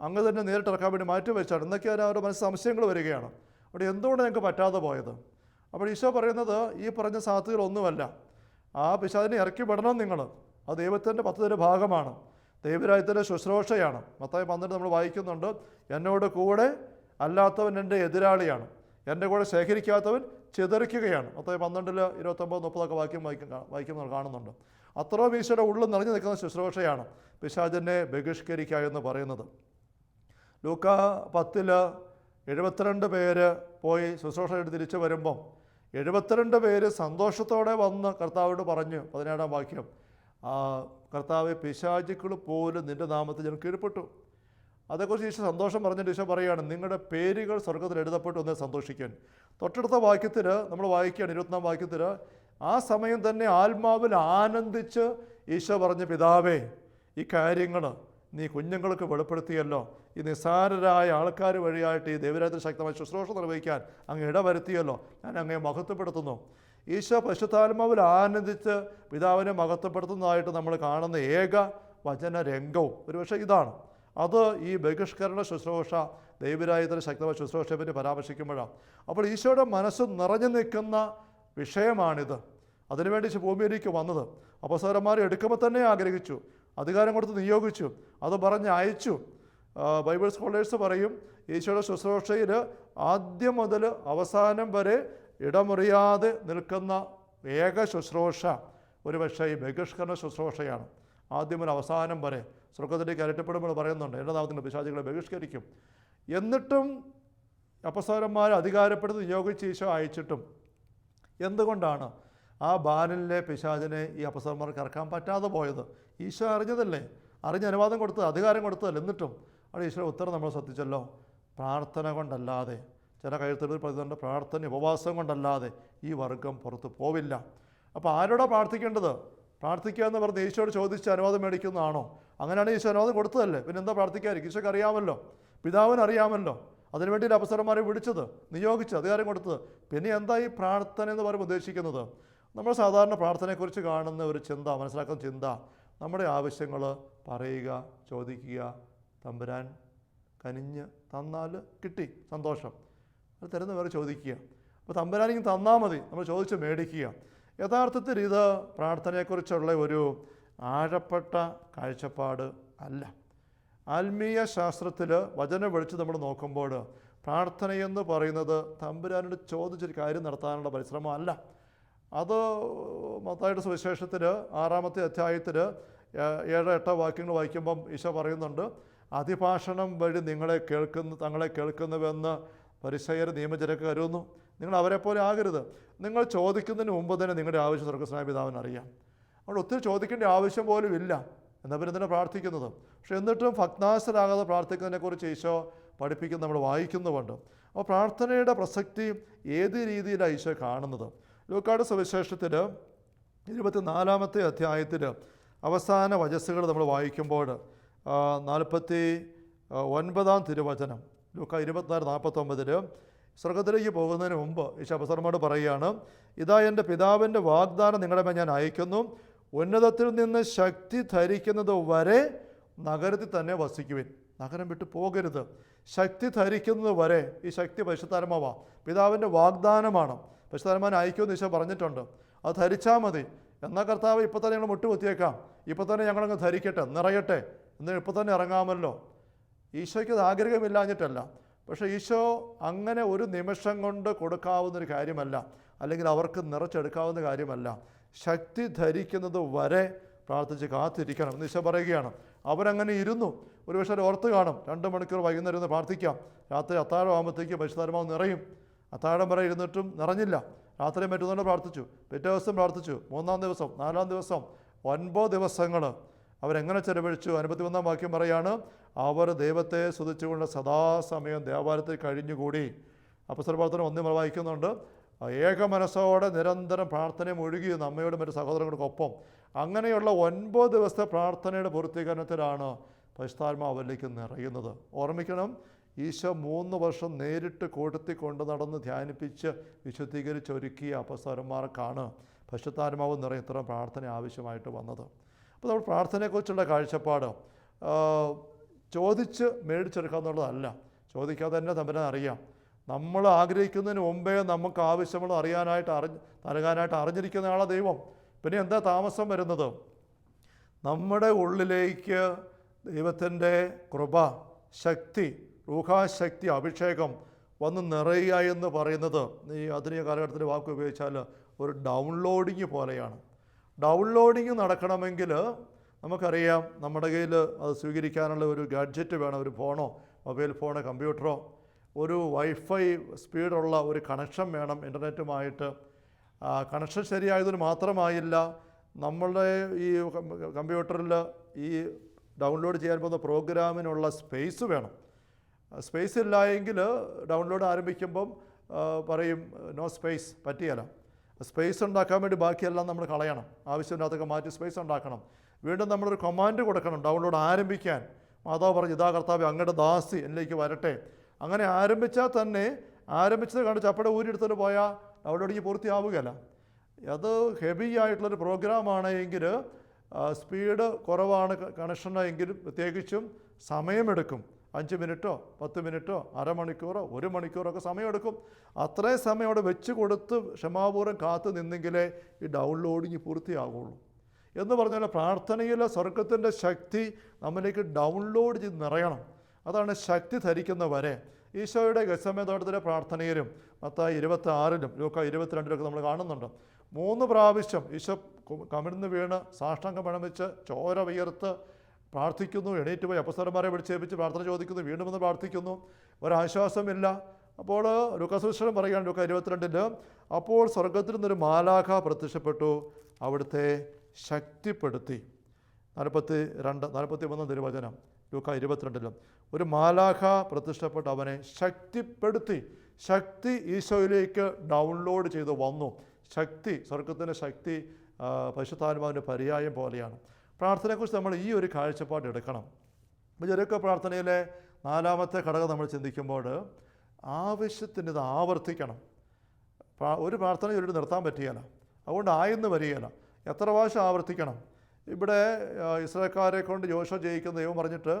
അങ്ങ് തന്നെ നേരിട്ട് ഇറക്കാൻ വേണ്ടി മാറ്റി വെച്ചാണ്. എന്നൊക്കെയാണ് അവരുടെ മനസ്സ് സംശയങ്ങൾ വരികയാണ്. അവിടെ എന്തുകൊണ്ട് ഞങ്ങൾക്ക് പറ്റാതെ പോയത്? അപ്പോൾ ഈശോ പറയുന്നത് ഈ പറഞ്ഞ സാധ്യതകളൊന്നുമല്ല ആ പിശാചിനെ ഇറക്കി വിടണം നിങ്ങൾ. അത് ദൈവത്തിന്റെ പദ്ധതിയുടെ ഭാഗമാണ്. ദൈവരാജ്യത്തിന്റെ ശുശ്രൂഷയാണ്. മത്തായി പന്ത്രണ്ട് നമ്മൾ വായിക്കുന്നുണ്ട്. എന്നോട് കൂടെ അല്ലാത്തവൻ എന്റെ എതിരാളിയാണ്. എന്റെ കൂടെ ശേഖരിക്കാത്തവൻ ചിതറിക്കുകയാണ്. മത്തായി പന്ത്രണ്ടിൽ ഇരുപത്തൊമ്പത് മുപ്പതൊക്കെ വാക്യം വായിക്കും വായിക്കുന്നവർ കാണുന്നുണ്ട്. അത്രയും ഈശോയുടെ ഉള്ളിൽ നിറഞ്ഞു നിൽക്കുന്ന ശുശ്രൂഷയാണ് പിശാചിനെ ബഹിഷ്കരിക്കുക എന്ന് പറയുന്നത്. ലൂക്ക പത്തിൽ എഴുപത്തിരണ്ട് പേര് പോയി ശുശ്രൂഷ തിരിച്ചു വരുമ്പം എഴുപത്തിരണ്ട് പേര് സന്തോഷത്തോടെ വന്ന് കർത്താവോട് പറഞ്ഞു പതിനേഴാം വാക്യം കർത്താവ് പിശാചുക്കൾ പോലും നിന്റെ നാമത്തിൽ ഞാൻ കീഴ്പ്പെട്ടു. അതേക്കുറിച്ച് ഈശോ സന്തോഷം പറഞ്ഞിട്ട് ഈശോ പറയുകയാണ് നിങ്ങളുടെ പേരുകൾ സ്വർഗത്തിൽ എഴുതപ്പെട്ടു എന്ന് സന്തോഷിക്കാൻ. തൊട്ടടുത്ത വാക്യത്തിൽ നമ്മൾ വായിക്കുകയാണ് ഇരുപത്തിനാം വാക്യത്തിൽ ആ സമയം തന്നെ ആത്മാവിൽ ആനന്ദിച്ച് ഈശോ പറഞ്ഞ പിതാവേ ഈ കാര്യങ്ങൾ നീ കുഞ്ഞുങ്ങൾക്ക് വെളിപ്പെടുത്തിയല്ലോ. ഈ നിസ്സാരരായ ആൾക്കാർ വഴിയായിട്ട് ഈ ദൈവരാജ്യത്തിൽ ശക്തമായ ശുശ്രൂഷ നിർവഹിക്കാൻ അങ്ങ് ഇടവരുത്തിയല്ലോ. ഞാൻ അങ്ങേ മഹത്വപ്പെടുത്തുന്നു. ഈശോ പശുത്താത്മാവിൽ ആനന്ദിച്ച് പിതാവിനെ മഹത്വപ്പെടുത്തുന്നതായിട്ട് നമ്മൾ കാണുന്ന ഏക വചന രംഗവും ഒരുപക്ഷെ ഇതാണ്. അത് ഈ ബഹിഷ്കരണ ശുശ്രൂഷ ദൈവരായത്തിന് ശക്തമായ ശുശ്രൂഷയെ പറ്റി പരാമർശിക്കുമ്പോഴാണ്. അപ്പോൾ ഈശോയുടെ മനസ്സ് നിറഞ്ഞു നിൽക്കുന്ന വിഷയമാണിത്. അതിനുവേണ്ടി ഭൂമിയിലേക്ക് വന്നത്. അപ്പസരന്മാരെ എടുക്കുമ്പോൾ തന്നെ ആഗ്രഹിച്ചു. അധികാരം കൊടുത്ത് നിയോഗിച്ചു. അത് പറഞ്ഞ് അയച്ചു. ബൈബിൾ സ്കോളേഴ്സ് പറയും ഈശോയുടെ ശുശ്രൂഷയിൽ ആദ്യം മുതൽ അവസാനം വരെ ഇടമുറിയാതെ നിൽക്കുന്ന ഏക ശുശ്രൂഷ ഒരുപക്ഷെ ഈ ബഹിഷ്കരണ ശുശ്രൂഷയാണ്. ആദ്യം മുതൽ അവസാനം വരെ. സ്വർഗത്തിലേക്ക് അരട്ടപ്പെടുമ്പോൾ പറയുന്നുണ്ട് എന്റെ നാമത്തിന്റെ പിശാചികളെ ബഹിഷ്കരിക്കും. എന്നിട്ടും അപ്പസ്വരന്മാരെ അധികാരപ്പെടുത്തി നിയോഗിച്ച് ഈശോ അയച്ചിട്ടും എന്തുകൊണ്ടാണ് ആ ബാലനിലെ പിശാചിനെ ഈ അപ്പസന്മാർക്ക് ഇറക്കാൻ പറ്റാതെ പോയത്? ഈശോ അറിഞ്ഞതല്ലേ? അറിഞ്ഞ അനുവാദം കൊടുത്തത് അധികാരം കൊടുത്തതല്ലേ എന്നിട്ടും അവിടെ ഈശോ ഉത്തരം നമ്മൾ ശ്രദ്ധിച്ചല്ലോ. പ്രാർത്ഥന കൊണ്ടല്ലാതെ ചില കഴുത്തെടുത്ത് പ്രതികളുടെ പ്രാർത്ഥന ഉപവാസം കൊണ്ടല്ലാതെ ഈ വർഗം പുറത്തു പോവില്ല. അപ്പോൾ ആരോടാ പ്രാർത്ഥിക്കേണ്ടത്? പ്രാർത്ഥിക്കുക എന്ന് പറഞ്ഞ് ഈശോയോട് ചോദിച്ച് അനുവാദം മേടിക്കുന്നതാണോ? അങ്ങനെയാണ് ഈശോ അനുവാദം കൊടുത്തതല്ലേ? പിന്നെ എന്താ പ്രാർത്ഥിക്കാതിരിക്കും ഈശോക്ക് അറിയാമല്ലോ. പിതാവിന് അറിയാമല്ലോ. അതിനുവേണ്ടി അവസരമാരെ വിളിച്ചത് നിയോഗിച്ച് അധികാരം കൊടുത്തത്. പിന്നെ എന്താ ഈ പ്രാർത്ഥന എന്ന് പറയുമ്പോൾ ഉദ്ദേശിക്കുന്നത്? നമ്മൾ സാധാരണ പ്രാർത്ഥനയെക്കുറിച്ച് കാണുന്ന ഒരു ചിന്ത മനസ്സിലാക്കുന്ന ചിന്ത നമ്മുടെ ആവശ്യങ്ങൾ പറയുക ചോദിക്കുക തമ്പുരാൻ കനിഞ്ഞ് തന്നാൽ കിട്ടി സന്തോഷം. അത് തരുന്ന വേറെ ചോദിക്കുക. അപ്പോൾ തമ്പുരാനിക്ക് തന്നാൽ മതി നമ്മൾ ചോദിച്ച് മേടിക്കുക. യഥാർത്ഥത്തിൽ ഇത് പ്രാർത്ഥനയെക്കുറിച്ചുള്ള ഒരു ആഴപ്പെട്ട കാഴ്ചപ്പാട് അല്ല. ആത്മീയ ശാസ്ത്രത്തിൽ വചനം വെളിച്ച് നമ്മൾ നോക്കുമ്പോൾ പ്രാർത്ഥനയെന്ന് പറയുന്നത് തമ്പുരാനോട് ചോദിച്ചൊരു കാര്യം നടത്താനുള്ള പരിശ്രമമല്ല അത് മത്തായുടെ സുവിശേഷത്തിൽ ആറാമത്തെ അധ്യായത്തിൽ ഏഴ് എട്ട് വാക്യങ്ങൾ വായിക്കുമ്പം ഈശോ പറയുന്നുണ്ട് അതിഭാഷണം വഴി നിങ്ങളെ കേൾക്കുന്നു തങ്ങളെ കേൾക്കുന്നുവെന്ന് പരിശയർ നിയമജനക്ക് കരുതുന്നു. നിങ്ങൾ അവരെപ്പോലെ പോലെ ആകരുത്. നിങ്ങൾ ചോദിക്കുന്നതിന് മുമ്പ് തന്നെ നിങ്ങളുടെ ആവശ്യം സ്വർഗസ്നായ അറിയാം. അതുകൊണ്ട് ഒത്തിരി ചോദിക്കേണ്ട ആവശ്യം പോലും ഇല്ല. എന്തിനാണ് പ്രാർത്ഥിക്കുന്നത്? പക്ഷെ എന്നിട്ടും ഭക്താസരാകാതെ പ്രാർത്ഥിക്കുന്നതിനെക്കുറിച്ച് ഈശോ പഠിപ്പിക്കുന്ന നമ്മൾ വായിക്കുന്നുമുണ്ട്. അപ്പോൾ പ്രാർത്ഥനയുടെ പ്രസക്തി ഏത് രീതിയിലാണ് ഈശോ കാണുന്നത്? ലൂക്കാട് സുവിശേഷത്തിൽ ഇരുപത്തിനാലാമത്തെ അധ്യായത്തിൽ അവസാന വചസ്സുകൾ നമ്മൾ വായിക്കുമ്പോൾ നാൽപ്പത്തി ഒൻപതാം തിരുവചനം ലൂക്ക ഇരുപത്തിനാല് നാൽപ്പത്തൊമ്പതിൽ സ്വർഗത്തിലേക്ക് പോകുന്നതിന് മുമ്പ് ഈശോ അവസരമോട് പറയുകയാണ് ഇതാ എന്റെ പിതാവിന്റെ വാഗ്ദാനം നിങ്ങളുടെ മേൽ ഞാൻ അയക്കുന്നു ഉന്നതത്തിൽ നിന്ന് ശക്തി ധരിക്കുന്നത് വരെ നഗരത്തിൽ തന്നെ വസിക്കുവിൻ. നഗരം വിട്ടു പോകരുത്. ശക്തി ധരിക്കുന്നത് വരെ ഈ ശക്തി പരിശുദ്ധാത്മാവാ. പിതാവിന്റെ വാഗ്ദാനമാണ്. പരിശുദ്ധാരമാൻ അയക്കുമെന്ന് ഈശോ പറഞ്ഞിട്ടുണ്ട്. അത് ധരിച്ചാൽ മതി. എന്നാൽ കർത്താവ് ഇപ്പോൾ തന്നെ ഞങ്ങൾ മുട്ടുകുത്തിയേക്കാം. ഇപ്പോൾ തന്നെ ഞങ്ങളങ്ങ് ധരിക്കട്ടെ നിറയട്ടെ. എന്നാൽ ഇപ്പോൾ തന്നെ ഇറങ്ങാമല്ലോ. ഈശോയ്ക്ക് അത് ആഗ്രഹമില്ലാഞ്ഞിട്ടല്ല. പക്ഷേ ഈശോ അങ്ങനെ ഒരു നിമിഷം കൊണ്ട് കൊടുക്കാവുന്നൊരു കാര്യമല്ല. അല്ലെങ്കിൽ അവർക്ക് നിറച്ചെടുക്കാവുന്ന കാര്യമല്ല. ശക്തി ധരിക്കുന്നത് വരെ പ്രാർത്ഥിച്ച് കാത്തിരിക്കണം. എന്ന് ഈശോ പറയുകയാണ്. അവരങ്ങനെ ഇരുന്നു. ഒരു പക്ഷേ അവർ ഓർത്ത് കാണും. രണ്ട് മണിക്കൂർ വൈകുന്നേരം ഇരുന്ന് പ്രാർത്ഥിക്കാം. രാത്രി അത്താഴം ആകുമ്പോഴത്തേക്ക് പരിശുദ്ധാത്മാവ് നിറയും. അത്താഴം വരെ ഇരുന്നിട്ടും നിറഞ്ഞില്ല. രാത്രി മറ്റൊന്നുകൊണ്ട് പ്രാർത്ഥിച്ചു. പിറ്റേ ദിവസം പ്രാർത്ഥിച്ചു. മൂന്നാം ദിവസം നാലാം ദിവസം ഒൻപത് ദിവസങ്ങൾ അവരെങ്ങനെ ചെലവഴിച്ചു? അൻപത്തി ഒന്നാം വാക്യം പറയാണ് അവർ ദൈവത്തെ സ്തുതിച്ചുകൊണ്ട് സദാസമയം ദേവാലയത്തിൽ കഴിഞ്ഞുകൂടി. അപ്പസ്വരപ്രവർത്തനം ഒന്നും വായിക്കുന്നുണ്ട് ഏക മനസ്സോടെ നിരന്തരം പ്രാർത്ഥനയെ ഒഴുകി അമ്മയോടും മറ്റു സഹോദരങ്ങൾക്കൊപ്പം അങ്ങനെയുള്ള ഒൻപത് ദിവസത്തെ പ്രാർത്ഥനയുടെ പൂർത്തീകരണത്തിലാണ് പരിശുദ്ധാത്മാവ് നിറയുന്നത്. ഓർമ്മിക്കണം ഈശോ മൂന്ന് വർഷം നേരിട്ട് കൂട്ടത്തി കൊണ്ടു നടന്ന് ധ്യാനിപ്പിച്ച് വിശുദ്ധീകരിച്ച് ഒരുക്കിയ അപസ്വരന്മാർക്കാണ് പശുത്താരമാവ് നിറയെ ഇത്തരം പ്രാർത്ഥന ആവശ്യമായിട്ട് വന്നത്. അപ്പോൾ നമ്മൾ പ്രാർത്ഥനയെക്കുറിച്ചുള്ള കാഴ്ചപ്പാട് ചോദിച്ച് മേടിച്ചെടുക്കുക എന്നുള്ളതല്ല ചോദിക്കാതെ തന്നെ തമ്പനെ അറിയാം. നമ്മൾ ആഗ്രഹിക്കുന്നതിന് മുമ്പേ നമുക്ക് ആവശ്യമുള്ള അറിയാനായിട്ട് അറിഞ്ഞ് നൽകാനായിട്ട് അറിഞ്ഞിരിക്കുന്ന ആളാണ് ദൈവം. പിന്നെ എന്താ താമസം വരുന്നത്? നമ്മുടെ ഉള്ളിലേക്ക് ദൈവത്തിന്റെ കൃപ ശക്തി റൂഹാശക്തി അഭിഷേകം വന്ന് നിറയുക എന്ന് പറയുന്നത് ഈ ആധുനിക കാലഘട്ടത്തിൽ വാക്ക് ഉപയോഗിച്ചാൽ ഒരു ഡൗൺലോഡിങ് പോലെയാണ്. ഡൗൺലോഡിങ് നടക്കണമെങ്കിൽ നമുക്കറിയാം നമ്മുടെ കയ്യിൽ അത് സ്വീകരിക്കാനുള്ള ഒരു ഗാഡ്ജറ്റ് വേണം ഒരു ഫോണോ മൊബൈൽ ഫോണോ കമ്പ്യൂട്ടറോ ഒരു വൈഫൈ സ്പീഡുള്ള ഒരു കണക്ഷൻ വേണം ഇന്റർനെറ്റുമായിട്ട്. കണക്ഷൻ ശരിയായതിന് മാത്രമായില്ല നമ്മളുടെ ഈ കമ്പ്യൂട്ടറിൽ ഈ ഡൗൺലോഡ് ചെയ്യാൻ പോകുന്ന പ്രോഗ്രാമിനുള്ള സ്പേസ് വേണം. സ്പേസ് ഇല്ല എങ്കിൽ ഡൗൺലോഡ് ആരംഭിക്കുമ്പം പറയും നോ സ്പേസ് പറ്റിയല്ല. സ്പേസ് ഉണ്ടാക്കാൻ വേണ്ടി ബാക്കിയെല്ലാം നമ്മൾ കളയണം. ആവശ്യമില്ലാത്തൊക്കെ മാറ്റി സ്പേസ് ഉണ്ടാക്കണം. വീണ്ടും നമ്മളൊരു കമാൻഡ് കൊടുക്കണം ഡൗൺലോഡ് ആരംഭിക്കാൻ. മാതാവ് പറഞ്ഞു ഇതാ കർത്താവ് അങ്ങയുടെ ദാസി എന്നിലേക്ക് വരട്ടെ. അങ്ങനെ ആരംഭിച്ചാൽ തന്നെ ആരംഭിച്ചത് കണ്ട് ചപ്പട ഊരിയെടുത്തിട്ട് പോയാൽ ഡൗൺലോഡിങ് പൂർത്തിയാവുകയല്ല. അത് ഹെവി ആയിട്ടുള്ളൊരു പ്രോഗ്രാമാണ് എങ്കിൽ സ്പീഡ് കുറവാണ് കണക്ഷൻ എങ്കിലും പ്രത്യേകിച്ചും സമയമെടുക്കും. അഞ്ച് മിനിറ്റോ പത്ത് മിനിറ്റോ അരമണിക്കൂറോ ഒരു മണിക്കൂറോ ഒക്കെ സമയമെടുക്കും. അത്രയും സമയം അവിടെ വെച്ച് കൊടുത്ത് ക്ഷമാപൂർവം കാത്തു നിന്നെങ്കിലേ ഈ ഡൗൺലോഡിങ് പൂർത്തിയാകുള്ളൂ എന്ന് പറഞ്ഞാൽ പ്രാർത്ഥനയിലെ സ്വർഗത്തിന്റെ ശക്തി നമ്മിലേക്ക് ഡൗൺലോഡ് ചെയ്ത് നിറയണം. അതാണ് ശക്തി ധരിക്കുന്നവരെ. ഈശോയുടെ ഗസമേതോട്ടത്തിലെ പ്രാർത്ഥനയിലും മത്തായി ഇരുപത്തി ആറിലും ലൂക്ക ഇരുപത്തിരണ്ടിലൊക്കെ നമ്മൾ കാണുന്നുണ്ട്. മൂന്ന് പ്രാവശ്യം ഈശോ കമിഴ്ന്ന് വീണ് സാഷ്ടാംഗം പണമിച്ച് ചോര വിയർത്ത് പ്രാർത്ഥിക്കുന്നു എണീറ്റ് പോയി അപ്പസ്വരന്മാരെ വിളിച്ചേപ്പിച്ച് പ്രാർത്ഥന ചോദിക്കുന്നു വീണ്ടും വന്ന് പ്രാർത്ഥിക്കുന്നു. ഒരാശ്വാസമില്ല. അപ്പോൾ ലുക്കസുശ്രം പറയുകയാണ് ലുക്ക ഇരുപത്തിരണ്ടിൽ അപ്പോൾ സ്വർഗത്തിൽ നിന്നൊരു മാലാഖ പ്രത്യക്ഷപ്പെട്ടു അവിടുത്തെ ശക്തിപ്പെടുത്തി. നാൽപ്പത്തി രണ്ട് നാൽപ്പത്തി മൂന്ന് തിരുവചനം. ലൂക്ക ഇരുപത്തിരണ്ടിലും. ഒരു മാലാഖ പ്രത്യക്ഷപ്പെട്ട് അവനെ ശക്തിപ്പെടുത്തി ശക്തി ഈശോയിലേക്ക് ഡൗൺലോഡ് ചെയ്ത് വന്നു. ശക്തി സ്വർഗത്തിന്റെ ശക്തി പരിശുദ്ധാത്മാവിന്റെ പര്യായം പോലെയാണ്. പ്രാർത്ഥനയെക്കുറിച്ച് നമ്മൾ ഈ ഒരു കാഴ്ചപ്പാട് എടുക്കണം. ചെറുക്ക പ്രാർത്ഥനയിലെ നാലാമത്തെ ഘടകം നമ്മൾ ചിന്തിക്കുമ്പോൾ ആവശ്യത്തിന് ഇത് ആവർത്തിക്കണം. ഒരു പ്രാർത്ഥന ചൊല്ലിട്ട് നിർത്താൻ പറ്റുകയില്ല. അതുകൊണ്ട് ആയെന്ന് വരികയില്ല. എത്ര പ്രാവശ്യം ആവർത്തിക്കണം? ഇവിടെ ഇസ്രായേൽക്കാരെ കൊണ്ട് യോശ ജയിക്കുന്ന ദൈവം പറഞ്ഞിട്ട്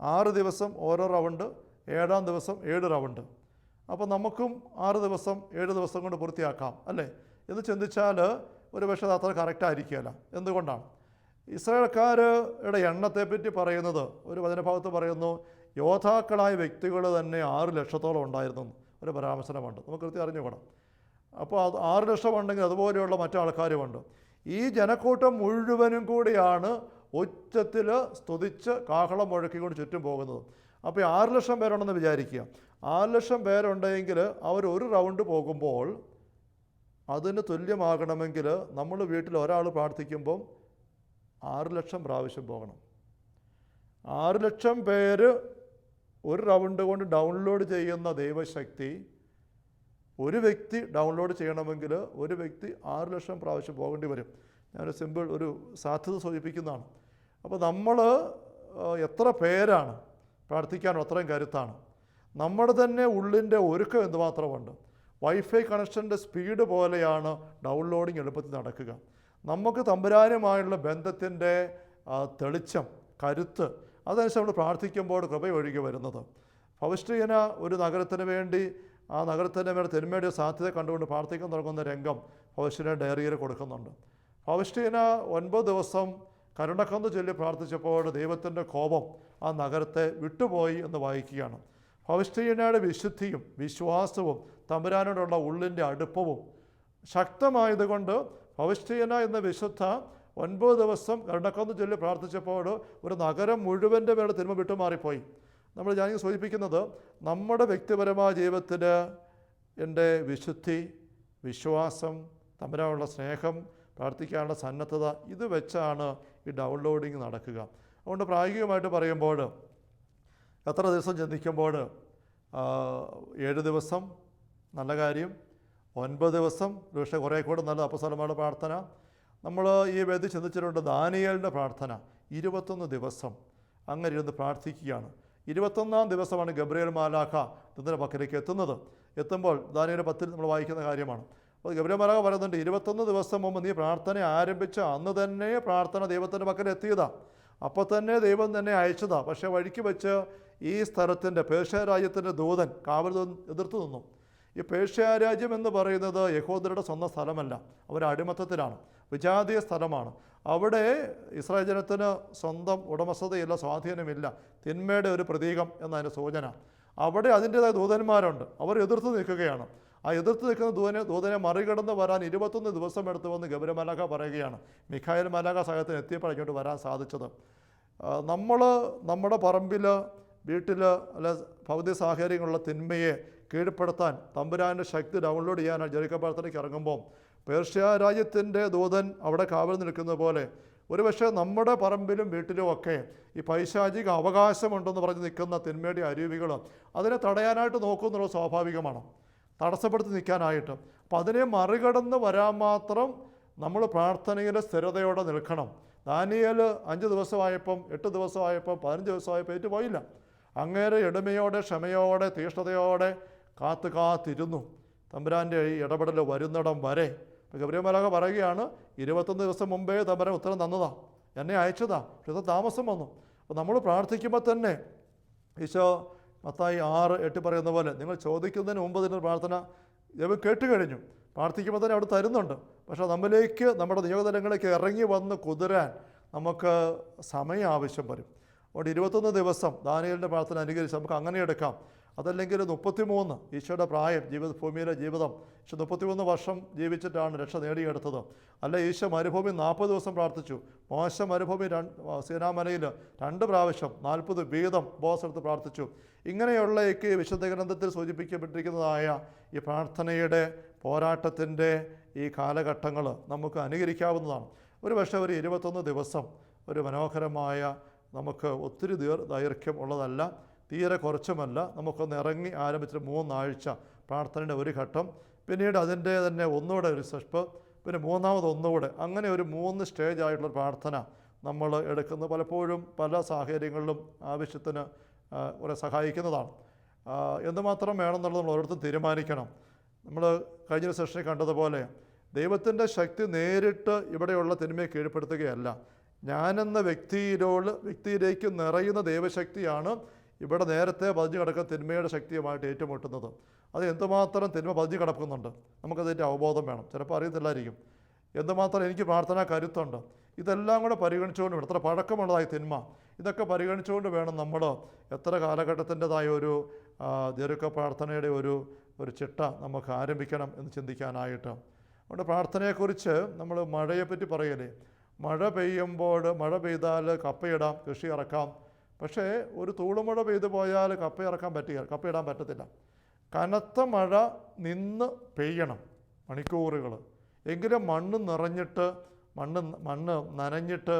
ആറ് ദിവസം ഓരോ റൗണ്ട് ഏഴാം ദിവസം ഏഴ് റൗണ്ട് അപ്പോൾ നമുക്കും ആറ് ദിവസം ഏഴ് ദിവസം കൊണ്ട് പൂർത്തിയാക്കാം അല്ലേ? എന്ന് ചിന്തിച്ചാൽ ഒരു പക്ഷേ അത് അത്ര കറക്റ്റ് ആയിരിക്കുകയില്ല. എന്തുകൊണ്ടാണ്? ഇസ്രായേൽക്കാരുടെ എണ്ണത്തെപ്പറ്റി പറയുന്നത് ഒരു വചനഭാഗത്ത് പറയുന്നു യോദ്ധാക്കളായ വ്യക്തികൾ തന്നെ ആറ് ലക്ഷത്തോളം ഉണ്ടായിരുന്നു ഒരു പരാമർശനമുണ്ട്. നമുക്ക് കൃത്യം അറിഞ്ഞുകൂടാം. അപ്പോൾ അത് ആറ് ലക്ഷം ഉണ്ടെങ്കിൽ അതുപോലെയുള്ള മറ്റു ആൾക്കാരുമുണ്ട് ഈ ജനക്കൂട്ടം മുഴുവനും കൂടിയാണ് ഉച്ചത്തിൽ സ്തുതിച്ച് കാഹളം മുഴക്കിക്കൊണ്ട് ചുറ്റും പോകുന്നത്. അപ്പോൾ ആറ് ലക്ഷം പേരുണ്ടെന്ന് വിചാരിക്കുക. ആറ് ലക്ഷം പേരുണ്ടെങ്കിൽ അവർ ഒരു റൗണ്ട് പോകുമ്പോൾ അതിന് തുല്യമാകണമെങ്കിൽ നമ്മൾ വീട്ടിൽ ഒരാൾ പ്രാർത്ഥിക്കുമ്പം ആറ് ലക്ഷം പ്രാവശ്യം പോകണം. ആറ് ലക്ഷം പേര് ഒരു റൗണ്ട് കൊണ്ട് ഡൗൺലോഡ് ചെയ്യുന്ന ദൈവശക്തി ഒരു വ്യക്തി ഡൗൺലോഡ് ചെയ്യണമെങ്കിൽ ഒരു വ്യക്തി ആറ് ലക്ഷം പ്രാവശ്യം പോകേണ്ടി വരും. ഞാനൊരു സിമ്പിൾ ഒരു സാധ്യത സൂചിപ്പിക്കുന്നതാണ്. അപ്പോൾ നമ്മൾ എത്ര പേരാണ് പ്രാർത്ഥിക്കാൻ അത്രയും കരുത്താണ്. നമ്മുടെ തന്നെ ഉള്ളിന്റെ ഒരുക്കം എന്തുമാത്രമുണ്ട്? വൈഫൈ കണക്ഷന്റെ സ്പീഡ് പോലെയാണ് ഡൗൺലോഡിങ് എളുപ്പത്തിൽ നടക്കുക. നമുക്ക് തമ്പുരാനുമായുള്ള ബന്ധത്തിന്റെ തെളിച്ചം കരുത്ത് അതനുസരിച്ച് നമ്മൾ പ്രാർത്ഥിക്കുമ്പോൾ കൃപ ഒഴുകി വരുന്നത്. ഫൗസ്റ്റീന ഒരു നഗരത്തിന് വേണ്ടി ആ നഗരത്തിന്റെ മേലെ തിന്മയുടെ സാധ്യത കണ്ടുകൊണ്ട് പ്രാർത്ഥിക്കാൻ തുടങ്ങുന്ന രംഗം ഫൗസ്റ്റിന ഡയറിയിൽ കൊടുക്കുന്നുണ്ട്. ഫൗസ്റ്റീന ഒൻപത് ദിവസം കരുണക്കന്ന് ചൊല്ലി പ്രാർത്ഥിച്ചപ്പോൾ ദൈവത്തിന്റെ കോപം ആ നഗരത്തെ വിട്ടുപോയി എന്ന് വായിക്കുകയാണ്. ഫൗസ്റ്റീനയുടെ വിശുദ്ധിയും വിശ്വാസവും തമ്പുരാനോടുള്ള ഉള്ളിന്റെ അടുപ്പവും ശക്തമായതുകൊണ്ട് ഫൗസ്റ്റീന എന്ന വിശുദ്ധ ഒൻപത് ദിവസം കരുണക്കന്ന് ചൊല്ലി പ്രാർത്ഥിച്ചപ്പോൾ ഒരു നഗരം മുഴുവന്റെ മേലെ തിന്മ വിട്ടുമാറിപ്പോയി. നമ്മൾ ഞാൻ സൂചിപ്പിക്കുന്നത് നമ്മുടെ വ്യക്തിപരമായ ജീവിതത്തിൽ എന്റെ വിശുദ്ധി വിശ്വാസം തമ്മിലുള്ള സ്നേഹം പ്രാർത്ഥിക്കാനുള്ള സന്നദ്ധത ഇത് വെച്ചാണ് ഈ ഡൗൺലോഡിങ് നടക്കുക. അതുകൊണ്ട് പ്രായോഗികമായിട്ട് പറയുമ്പോൾ എത്ര ദിവസം ചിന്തിക്കുമ്പോൾ ഏഴ് ദിവസം നല്ല കാര്യം ഒൻപത് ദിവസം പക്ഷേ കുറേ കൂടെ നല്ല അപ്പസ്വലമായ പ്രാർത്ഥന. നമ്മൾ ഈ വേദി ചിന്തിച്ചിട്ടുണ്ട് ദാനിയലിന്റെ പ്രാർത്ഥന ഇരുപത്തൊന്ന് ദിവസം അങ്ങനെ ഇരുന്ന് പ്രാർത്ഥിക്കുകയാണ്. ഇരുപത്തൊന്നാം ദിവസമാണ് ഗബ്രിയേൽ മാലാഖ ഇതിന്റെ പക്കലേക്ക് എത്തുന്നത്. എത്തുമ്പോൾ ദാനിയുടെ പത്തിൽ നമ്മൾ വായിക്കുന്ന കാര്യമാണ്. അപ്പോൾ ഗബ്രിയേൽ മാലാഖ പറയുന്നുണ്ട് ഇരുപത്തൊന്ന് ദിവസം മുമ്പ് നീ പ്രാർത്ഥന ആരംഭിച്ച അന്ന് തന്നെ പ്രാർത്ഥന ദൈവത്തിന്റെ പക്കൽ എത്തിയതാണ് അപ്പോൾ തന്നെ ദൈവം തന്നെ അയച്ചതാ. പക്ഷേ വഴിക്ക് വെച്ച് ഈ സ്ഥലത്തിന്റെ പേർഷ്യ രാജ്യത്തിന്റെ ദൂതൻ കാവൽ എതിർത്ത് നിന്നു. ഈ പേർഷ്യ രാജ്യം എന്ന് പറയുന്നത് യഹോദരുടെ സ്വന്തം സ്ഥലമല്ല അവർ അടിമത്തത്തിലാണ്. വിജാതീയ സ്ഥലമാണ്. അവിടെ ഇസ്രായേൽ ജനത്തിന് സ്വന്തം ഉടമസ്ഥതയില്ല സ്വാധീനമില്ല. തിന്മയുടെ ഒരു പ്രതീകം എന്നതിന്റെ സൂചന. അവിടെ അതിന്റേതായ ദൂതന്മാരുണ്ട്. അവർ എതിർത്ത് നിൽക്കുകയാണ്. ആ എതിർത്ത് നിൽക്കുന്ന ദൂതനെ ദൂതനെ മറികടന്ന് വരാൻ ഇരുപത്തൊന്ന് ദിവസം എടുത്തു വന്ന് ഗൗരമലാഖ പറയുകയാണ്. മിഖായൽ മലാഖ സഹത്തിന് എത്തിയപ്പോൾ അങ്ങോട്ട് വരാൻ സാധിച്ചത്. നമ്മൾ നമ്മുടെ പറമ്പിൽ വീട്ടിൽ അല്ല ഭൗതിക സാഹചര്യങ്ങളുള്ള തിന്മയെ കീഴ്പ്പെടുത്താൻ തമ്പുരാന്റെ ശക്തി ഡൗൺലോഡ് ചെയ്യാനാണ് ജെറിക്ക ഇറങ്ങുമ്പോൾ പേർഷ്യ രാജ്യത്തിന്റെ ദൂതൻ അവിടെ കാവൽ നിൽക്കുന്ന പോലെ ഒരുപക്ഷെ നമ്മുടെ പറമ്പിലും വീട്ടിലും ഒക്കെ ഈ പൈശാചിക അവകാശമുണ്ടെന്ന് പറഞ്ഞ് നിൽക്കുന്ന തിന്മയുടെ അരുവികൾ അതിനെ തടയാനായിട്ട് നോക്കുന്നുള്ളത് സ്വാഭാവികമാണ്. തടസ്സപ്പെടുത്തി നിൽക്കാനായിട്ട്. അപ്പം അതിനെ മറികടന്ന് വരാൻ മാത്രം നമ്മൾ പ്രാർത്ഥനയിൽ സ്ഥിരതയോടെ നിൽക്കണം. ദാനിയൽ അഞ്ച് ദിവസമായപ്പം എട്ട് ദിവസമായപ്പം പതിനഞ്ച് ദിവസമായപ്പോൾ ഏറ്റു പോയില്ല. അങ്ങേരെ എളിമയോടെ ക്ഷമയോടെ തീഷ്ണതയോടെ കാത്തു കാത്തിരുന്നു തമ്പുരാന്റെ ഈ ഇടപെടൽ വരുന്നിടം വരെ ഇപ്പോൾ ഗൗരവമലാക പറയുകയാണ് ഇരുപത്തൊന്ന് ദിവസം മുമ്പേ തമര ഉത്തരം തന്നതാ. എന്നെ അയച്ചതാ. പക്ഷെ താമസം വന്നു. അപ്പോൾ നമ്മൾ പ്രാർത്ഥിക്കുമ്പോൾ തന്നെ ഈശോ മത്തായി ആറ് എട്ട് പറയുന്ന പോലെ നിങ്ങൾ ചോദിക്കുന്നതിന് മുമ്പ് തന്നെ പ്രാർത്ഥന ദൈവം കേട്ട് കഴിഞ്ഞു. പ്രാർത്ഥിക്കുമ്പോൾ തന്നെ അവിടെ തരുന്നുണ്ട്. പക്ഷേ നമ്മിലേക്ക് നമ്മുടെ നിയോഗതലങ്ങളിലേക്ക് ഇറങ്ങി വന്ന് കുതിരാൻ നമുക്ക് സമയം ആവശ്യം വരും. അതുകൊണ്ട് ഇരുപത്തൊന്ന് ദിവസം ദാനിയലിന്റെ പ്രാർത്ഥന അനുകരിച്ച് നമുക്ക് അങ്ങനെ എടുക്കാം. അതല്ലെങ്കിൽ മുപ്പത്തിമൂന്ന് ഈശോയുടെ പ്രായം ജീവിത ഭൂമിയിലെ ജീവിതം. ഈശോ മുപ്പത്തിമൂന്ന് വർഷം ജീവിച്ചിട്ടാണ് രക്ഷ നേടിയെടുത്തത്. അല്ല ഈശോ മരുഭൂമി നാൽപ്പത് ദിവസം പ്രാർത്ഥിച്ചു. മോശ മരുഭൂമി രണ്ട് സീനാമലയിൽ രണ്ട് പ്രാവശ്യം നാൽപ്പത് വീതം എടുത്ത് പ്രാർത്ഥിച്ചു. ഇങ്ങനെയുള്ളയൊക്കെ വിശുദ്ധ ഗ്രന്ഥത്തിൽ സൂചിപ്പിക്കപ്പെട്ടിരിക്കുന്നതായ ഈ പ്രാർത്ഥനയുടെ പോരാട്ടത്തിന്റെ ഈ കാലഘട്ടങ്ങൾ നമുക്ക് അനുകരിക്കാവുന്നതാണ്. ഒരു പക്ഷേ ഒരു ഇരുപത്തൊന്ന് ദിവസം ഒരു മനോഹരമായ നമുക്ക് ഒത്തിരി ദീർ ദൈർഘ്യം ഉള്ളതല്ല തീരെ കുറച്ചുമല്ല. നമുക്കൊന്ന് ഇറങ്ങി ആരംഭിച്ചിട്ട് മൂന്നാഴ്ച പ്രാർത്ഥനയുടെ ഒരു ഘട്ടം പിന്നീട് അതിന്റെ തന്നെ ഒന്നുകൂടെ ഒരു സെഷ്പ് പിന്നെ മൂന്നാമത് ഒന്നുകൂടെ. അങ്ങനെ ഒരു മൂന്ന് സ്റ്റേജ് ആയിട്ടുള്ള പ്രാർത്ഥന നമ്മൾ എടുക്കുന്നത് പലപ്പോഴും പല സാഹചര്യങ്ങളിലും ആവശ്യത്തിന് കുറെ സഹായിക്കുന്നതാണ്. എന്തുമാത്രം വേണമെന്നുള്ളത് നമ്മൾ ഓരോരുത്തരും തീരുമാനിക്കണം. നമ്മൾ കഴിഞ്ഞ സെഷനിൽ കണ്ടതുപോലെ ദൈവത്തിന്റെ ശക്തി നേരിട്ട് ഇവിടെയുള്ള തിന്മയെ കീഴ്പ്പെടുത്തുകയല്ല. ഞാനെന്ന വ്യക്തിയിലോട് വ്യക്തിയിലേക്ക് നിറയുന്ന ദൈവശക്തിയാണ് ഇവിടെ നേരത്തെ പതിഞ്ഞു കിടക്കുന്ന തിന്മയുടെ ശക്തിയുമായിട്ട് ഏറ്റുമുട്ടുന്നത്. അത് എന്തുമാത്രം തിന്മ പതിഞ്ഞു കിടക്കുന്നുണ്ട്? നമുക്കതിന്റെ അവബോധം വേണം. ചിലപ്പോൾ അറിയത്തില്ലായിരിക്കും. എന്തുമാത്രം എനിക്ക് പ്രാർത്ഥനാ കരുത്തുണ്ട്? ഇതെല്ലാം കൂടെ പരിഗണിച്ചുകൊണ്ട് വേണം. എത്ര പഴക്കമുള്ളതായി തിന്മ. ഇതൊക്കെ പരിഗണിച്ചുകൊണ്ട് വേണം നമ്മൾ എത്ര കാലഘട്ടത്തിന്റെതായ ഒരു ദീർഘ പ്രാർത്ഥനയുടെ ഒരു ഒരു ചിട്ട നമുക്ക് ആരംഭിക്കണം എന്ന് ചിന്തിക്കാനായിട്ട്. അതുകൊണ്ട് പ്രാർത്ഥനയെക്കുറിച്ച് നമ്മൾ മഴയെപ്പറ്റി പറയലേ മഴ പെയ്യുമ്പോൾ മഴ പെയ്താൽ കപ്പയിടാം കൃഷി ഇറക്കാം. പക്ഷേ ഒരു തൂളുമഴ പെയ്തു പോയാൽ കപ്പ ഇറക്കാൻ പറ്റുക കപ്പയിടാൻ പറ്റത്തില്ല. കനത്ത മഴ നിന്ന് പെയ്യണം മണിക്കൂറുകൾ. എങ്കിലും മണ്ണ് നിറഞ്ഞിട്ട് മണ്ണ് മണ്ണ് നനഞ്ഞിട്ട്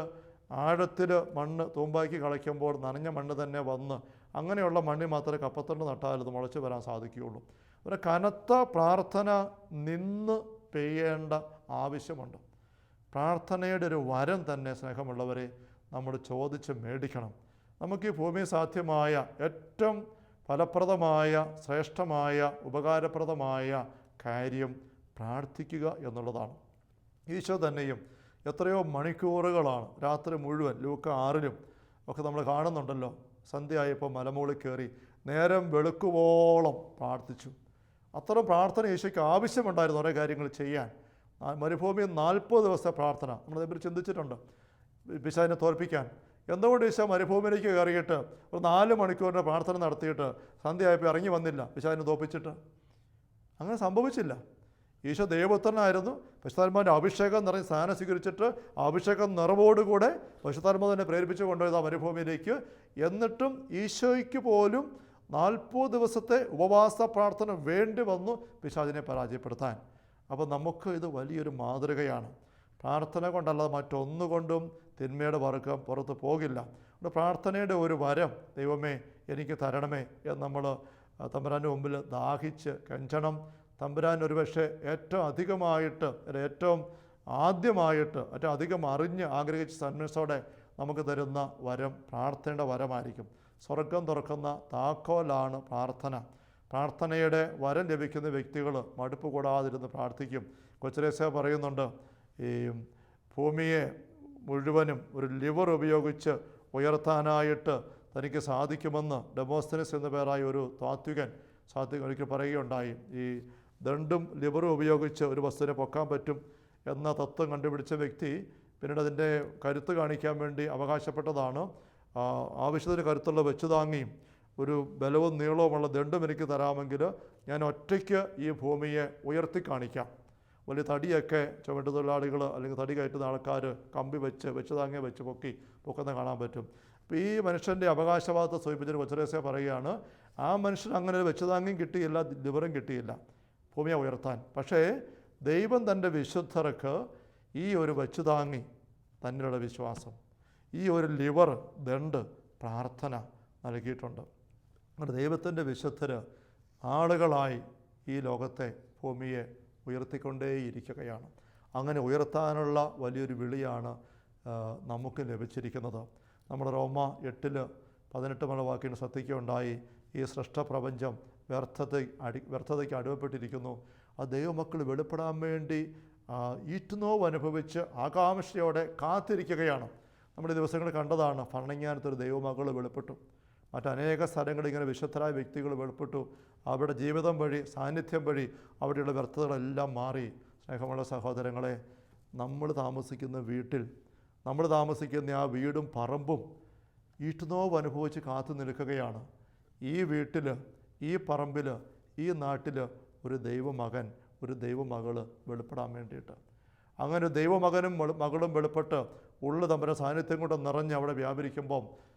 ആഴത്തിൽ മണ്ണ് തൂമ്പാക്കി കളയ്ക്കുമ്പോൾ നനഞ്ഞ മണ്ണ് തന്നെ വന്ന് അങ്ങനെയുള്ള മണ്ണിൽ മാത്രമേ കപ്പത്തണ്ട് നട്ടാൽ ഇത് മുളച്ച് വരാൻ സാധിക്കുകയുള്ളൂ. ഒരു കനത്ത പ്രാർത്ഥന നിന്ന് പെയ്യേണ്ട ആവശ്യമുണ്ട്. പ്രാർത്ഥനയുടെ ഒരു വരം തന്നെ സ്നേഹമുള്ളവരെ നമ്മൾ ചോദിച്ച് മേടിക്കണം. നമുക്ക് ഈ ഭൂമി സാധ്യമായ ഏറ്റവും ഫലപ്രദമായ ശ്രേഷ്ഠമായ ഉപകാരപ്രദമായ കാര്യം പ്രാർത്ഥിക്കുക എന്നുള്ളതാണ്. ഈശോ തന്നെയും എത്രയോ മണിക്കൂറുകളാണ് രാത്രി മുഴുവൻ ലൂക്ക ആറിലും ഒക്കെ നമ്മൾ കാണുന്നുണ്ടല്ലോ. സന്ധ്യയായപ്പോൾ മലമുകളിൽ കയറി നേരം വെളുക്കുവോളം പ്രാർത്ഥിച്ചു. അത്ര പ്രാർത്ഥന ഈശോയ്ക്ക് ആവശ്യമുണ്ടായിരുന്നു ഓരോ കാര്യങ്ങൾ ചെയ്യാൻ. മരുഭൂമിയിൽ നാൽപ്പത് ദിവസത്തെ പ്രാർത്ഥന. ഇവർ ചിന്തിച്ചിട്ടുണ്ട്. പിശാചിനെ തോൽപ്പിക്കാൻ. എന്തുകൊണ്ട് ഈശോ മരുഭൂമിയിലേക്ക് കയറിയിട്ട് ഒരു നാല് മണിക്കൂറിന്റെ പ്രാർത്ഥന നടത്തിയിട്ട് സന്ധ്യയായപ്പോൾ ഇറങ്ങി വന്നില്ല? പിശാചിനെ തോപ്പിച്ചിട്ട് അങ്ങനെ സംഭവിച്ചില്ല. ഈശോ ദൈവപുത്രനായിരുന്നു. പശുതാത്മാവിന്റെ അഭിഷേകം നിറഞ്ഞ് സ്ഥാനം സ്വീകരിച്ചിട്ട് അഭിഷേകം നിറവോടുകൂടെ പശുതാത്മാവ് തന്നെ പ്രേരിപ്പിച്ച് കൊണ്ടുപോയത് ആ മരുഭൂമിയിലേക്ക്. എന്നിട്ടും ഈശോയ്ക്ക് പോലും നാൽപ്പത് ദിവസത്തെ ഉപവാസ പ്രാർത്ഥന വേണ്ടി വന്നു പിശാചിനെ പരാജയപ്പെടുത്താൻ. അപ്പോൾ നമുക്ക് ഇത് വലിയൊരു മാതൃകയാണ്. പ്രാർത്ഥന കൊണ്ടല്ലാതെ മറ്റൊന്നുകൊണ്ടും തിന്മയുടെ വർഗം പുറത്ത് പോകില്ല. അതുകൊണ്ട് പ്രാർത്ഥനയുടെ ഒരു വരം ദൈവമേ എനിക്ക് തരണമേ എന്ന് നമ്മൾ തമ്പുരാന്റെ മുമ്പിൽ ദാഹിച്ച് കെഞ്ചണം. തമ്പുരാൻ ഒരുപക്ഷെ ഏറ്റവും അധികമായിട്ട് ഏറ്റവും ആദ്യമായിട്ട് ഏറ്റവും അധികം അറിഞ്ഞ് ആഗ്രഹിച്ച് സന്മനസോടെ നമുക്ക് തരുന്ന വരം പ്രാർത്ഥനയുടെ വരമായിരിക്കും. സ്വർഗം തുറക്കുന്ന താക്കോലാണ് പ്രാർത്ഥന. പ്രാർത്ഥനയുടെ വരം ലഭിക്കുന്ന വ്യക്തികൾ മടുപ്പ് കൂടാതിരുന്ന് പ്രാർത്ഥിക്കും. കൊച്ചരേസ പറയുന്നുണ്ട് ഈ ഭൂമിയെ മുഴുവനും ഒരു ലിവർ ഉപയോഗിച്ച് ഉയർത്താനായിട്ട് തനിക്ക് സാധിക്കുമെന്ന് ഡെമോസ്തനസ് എന്ന പേരായ ഒരു താത്വികൻ സാത്വികൻ ഒരിക്കൽ പറയുകയുണ്ടായി ഈ ദണ്ടും ലിവറും ഉപയോഗിച്ച് ഒരു വസ്തുവിനെ പൊക്കാൻ പറ്റും എന്ന തത്വം കണ്ടുപിടിച്ച വ്യക്തി പിന്നീട് അതിന്റെ കരുത്ത് കാണിക്കാൻ വേണ്ടി അവകാശപ്പെട്ടതാണ്. ആവശ്യത്തിന് കരുത്തുള്ള വെച്ചു താങ്ങിയും ഒരു ബലവും നീളവുമുള്ള ദണ്ടും എനിക്ക് തരാമെങ്കിൽ ഞാൻ ഒറ്റയ്ക്ക് ഈ ഭൂമിയെ ഉയർത്തി കാണിക്കാം. വലിയ തടിയൊക്കെ ചുമട്ട് തൊഴിലാളികൾ അല്ലെങ്കിൽ തടി കയറ്റുന്ന ആൾക്കാർ കമ്പി വെച്ച് വെച്ച് താങ്ങിയ വെച്ച് പൊക്കി പൊക്കുന്ന കാണാൻ പറ്റും. അപ്പോൾ ഈ മനുഷ്യന്റെ അവകാശവാദത്തെ സൂചിപ്പിച്ചൊരു കൊച്ചരേസ പറയുകയാണ് ആ മനുഷ്യൻ അങ്ങനെ ഒരു വെച്ച് താങ്ങിയും കിട്ടിയില്ല ലിവറും കിട്ടിയില്ല ഭൂമിയെ ഉയർത്താൻ. പക്ഷേ ദൈവം തന്റെ വിശുദ്ധർക്ക് ഈ ഒരു വെച്ച് താങ്ങി തന്നിലുള്ള വിശ്വാസം ഈ ഒരു ലിവർ ദണ്ട് പ്രാർത്ഥന നൽകിയിട്ടുണ്ട്. അങ്ങനെ ദൈവത്തിന്റെ വിശുദ്ധർ ആളുകളായി ഈ ലോകത്തെ ഭൂമിയെ ഉയർത്തിക്കൊണ്ടേയിരിക്കുകയാണ്. അങ്ങനെ ഉയർത്താനുള്ള വലിയൊരു വിളിയാണ് നമുക്ക് ലഭിച്ചിരിക്കുന്നത്. നമ്മുടെ റോമ എട്ടിൽ പതിനെട്ട് മല വാക്കിന് ശ്രദ്ധിക്കുകയുണ്ടായി. ഈ സൃഷ്ടപ്രപഞ്ചം വ്യർത്ഥത അടി വ്യർത്ഥതയ്ക്ക് അടിമപ്പെട്ടിരിക്കുന്നു. ആ ദൈവമക്കൾ വെളിപ്പെടാൻ വേണ്ടി ഈറ്റുനോവ് അനുഭവിച്ച് ആകാംക്ഷയോടെ കാത്തിരിക്കുകയാണ്. നമ്മുടെ ദിവസങ്ങൾ കണ്ടതാണ് ഭരണങ്ങാനത്തൊരു ദൈവമകൾ വെളിപ്പെട്ടു. മറ്റനേക സ്ഥലങ്ങളിൽ ഇങ്ങനെ വിശുദ്ധരായ വ്യക്തികൾ വെളിപ്പെട്ടു. അവരുടെ ജീവിതം വഴി സാന്നിധ്യം വഴി അവിടെയുള്ള വ്യർത്ഥതകളെല്ലാം മാറി. സ്നേഹമുള്ള സഹോദരങ്ങളെ നമ്മൾ താമസിക്കുന്ന വീട്ടിൽ നമ്മൾ താമസിക്കുന്ന ആ വീടും പറമ്പും ഈട്ടുനോവ് അനുഭവിച്ച് കാത്തു നിൽക്കുകയാണ്. ഈ വീട്ടിൽ ഈ പറമ്പിൽ ഈ നാട്ടിൽ ഒരു ദൈവമകൻ ഒരു ദൈവമകൾ വെളിപ്പെടാൻ വേണ്ടിയിട്ട്. അങ്ങനെ ദൈവമകനും മകളും വെളിപ്പെട്ട് ഉള്ളു തമ്മിലെ സാന്നിധ്യം കൊണ്ട് നിറഞ്ഞ് അവിടെ വ്യാപരിക്കുമ്പം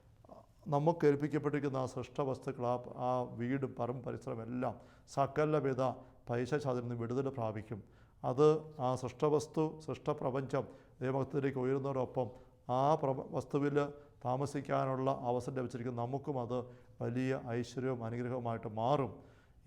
നമുക്ക് ഏൽപ്പിക്കപ്പെട്ടിരിക്കുന്ന ആ സൃഷ്ട വസ്തുക്കൾ ആ ആ വീടും പറമ്പ് പരിസരം എല്ലാം സകലവിധ പൈശാചാതിൽ നിന്ന് വിടുതൽ പ്രാപിക്കും. അത് ആ സൃഷ്ടവസ്തു സൃഷ്ടപ്രപഞ്ചം ദൈവഭക്തത്തിലേക്ക് ഉയരുന്നതോടൊപ്പം ആ പ്ര വസ്തുവിൽ താമസിക്കാനുള്ള അവസരം ലഭിച്ചിരിക്കുന്ന നമുക്കും അത് വലിയ ഐശ്വര്യവും അനുഗ്രഹവുമായിട്ട് മാറും.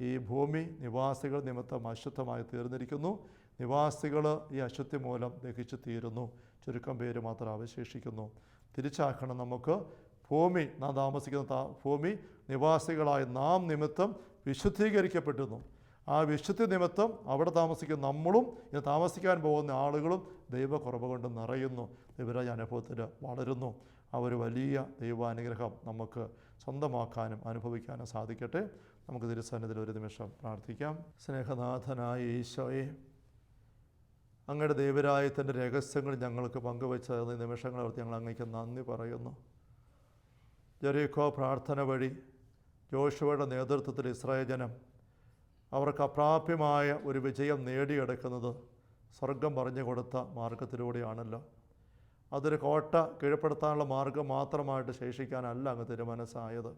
ഈ ഭൂമി നിവാസികൾ നിമിത്തം അശുദ്ധമായി തീർന്നിരിക്കുന്നു. നിവാസികൾ ഈ അശുദ്ധി മൂലം ദഹിച്ചു തീരുന്നു. ചുരുക്കം പേര് മാത്രം അവശേഷിക്കുന്നു. തിരിച്ചാക്കണം നമുക്ക്. ഭൂമി നാം താമസിക്കുന്ന ഭൂമി നിവാസികളായ നാം നിമിത്തം വിശുദ്ധീകരിക്കപ്പെട്ടിരുന്നു. ആ വിശുദ്ധി നിമിത്തം അവിടെ താമസിക്കുന്ന നമ്മളും ഇത് താമസിക്കാൻ പോകുന്ന ആളുകളും ദൈവക്കുറവ് കൊണ്ട് നിറയുന്നു. ദൈവരാജ അനുഭവത്തിൽ വളരുന്നു. ആ ഒരു വലിയ ദൈവാനുഗ്രഹം നമുക്ക് സ്വന്തമാക്കാനും അനുഭവിക്കാനും സാധിക്കട്ടെ. നമുക്ക് തിരുസന്നിധിയിൽ ഒരു നിമിഷം പ്രാർത്ഥിക്കാം. സ്നേഹനാഥനായ ഈശോയെ അങ്ങയുടെ ദൈവരായത്തിന്റെ രഹസ്യങ്ങൾ ഞങ്ങൾക്ക് പങ്കുവെച്ച നിമിഷങ്ങളെ ഓർത്ത് ഞങ്ങൾ അങ്ങേക്ക് നന്ദി പറയുന്നു. ജെറീക്കോ പ്രാർത്ഥന വഴി ജോഷുവയുടെ നേതൃത്വത്തിൽ ഇസ്രായേൽ ജനം അവർക്ക് അപ്രാപ്യമായ ഒരു വിജയം നേടിയെടുക്കുന്നത് സ്വർഗം പറഞ്ഞു കൊടുത്ത മാർഗത്തിലൂടെയാണല്ലോ. അതൊരു കോട്ട കീഴ്പ്പെടുത്താനുള്ള മാർഗം മാത്രമായിട്ട് ശേഷിക്കാനല്ല അങ്ങ് തിരുമനസ്സായത്.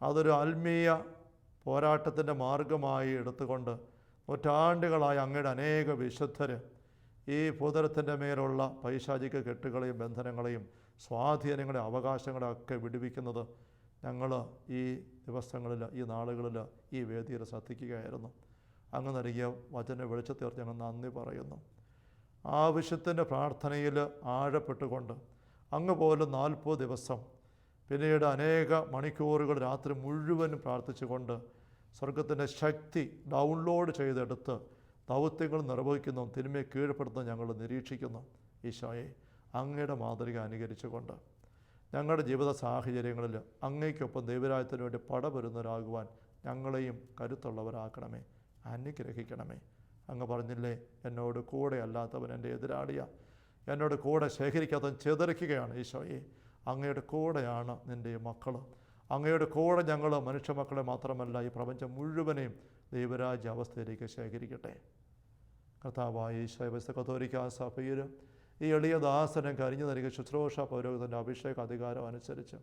അതൊരു ആത്മീയ പോരാട്ടത്തിന്റെ മാർഗമായി എടുത്തുകൊണ്ട് നൂറ്റാണ്ടുകളായി അങ്ങയുടെ അനേക വിശുദ്ധർ ഈ ഭൂതലത്തിന്റെ മേലുള്ള പൈശാചിക കെട്ടുകളെയും ബന്ധനങ്ങളെയും സ്വാധീനങ്ങളെയും അവകാശങ്ങളൊക്കെ ഒക്കെ വിടുവിക്കുന്നത് ഞങ്ങൾ ഈ ദിവസങ്ങളിൽ ഈ നാളുകളിൽ ഈ വേദിയിൽ ശ്രദ്ധിക്കുകയായിരുന്നു. അങ്ങ് നൽകിയ വചന വെളിച്ചത്തേർത്ത് ഞങ്ങൾ നന്ദി പറയുന്നു. ആവശ്യത്തിന്റെ പ്രാർത്ഥനയിൽ ആഴപ്പെട്ടുകൊണ്ട് അങ്ങ് പോലും നാൽപ്പത് ദിവസം പിന്നീട് അനേക മണിക്കൂറുകൾ രാത്രി മുഴുവനും പ്രാർത്ഥിച്ചുകൊണ്ട് സ്വർഗത്തിന്റെ ശക്തി ഡൗൺലോഡ് ചെയ്തെടുത്ത് ദൗത്യങ്ങൾ നിർവഹിക്കുന്നു തിന്മയെ കീഴ്പ്പെടുത്തുന്ന ഞങ്ങൾ നിരീക്ഷിക്കുന്നു. ഈശോയെ അങ്ങയുടെ മാതൃക അനുകരിച്ചുകൊണ്ട് ഞങ്ങളുടെ ജീവിത സാഹചര്യങ്ങളിൽ അങ്ങയ്ക്കൊപ്പം ദൈവരായത്തിന് വേണ്ടി പടപെരുന്നവരാകുവാൻ ഞങ്ങളെയും കരുത്തുള്ളവരാക്കണമേ. അനുഗ്രഹിക്കണമേ. അങ്ങ് പറഞ്ഞില്ലേ എന്നോട് കൂടെ അല്ലാത്തവൻ എന്റെ എതിരാളിയ. എന്നോട് കൂടെ ശേഖരിക്കാത്തവൻ ചെതറിക്കുകയാണ് ഈശോയെ. അങ്ങയുടെ കൂടെയാണ് നിന്റെ മക്കൾ. അങ്ങയുടെ കൂടെ ഞങ്ങൾ മനുഷ്യ മക്കളെ മാത്രമല്ല ഈ പ്രപഞ്ചം മുഴുവനെയും ദൈവരാജ്യ അവസ്ഥയിലേക്ക് ശേഖരിക്കട്ടെ. കർത്താവായ ഈശോയവസ്ഥ കത്തോലിക്ക സഭയിൽ ഈ എളിയ ദാസനം കരിഞ്ഞു നൽകിയ ശുശ്രൂഷ പൗരോഹിതന്റെ അഭിഷേക അധികാരം അനുസരിച്ച്.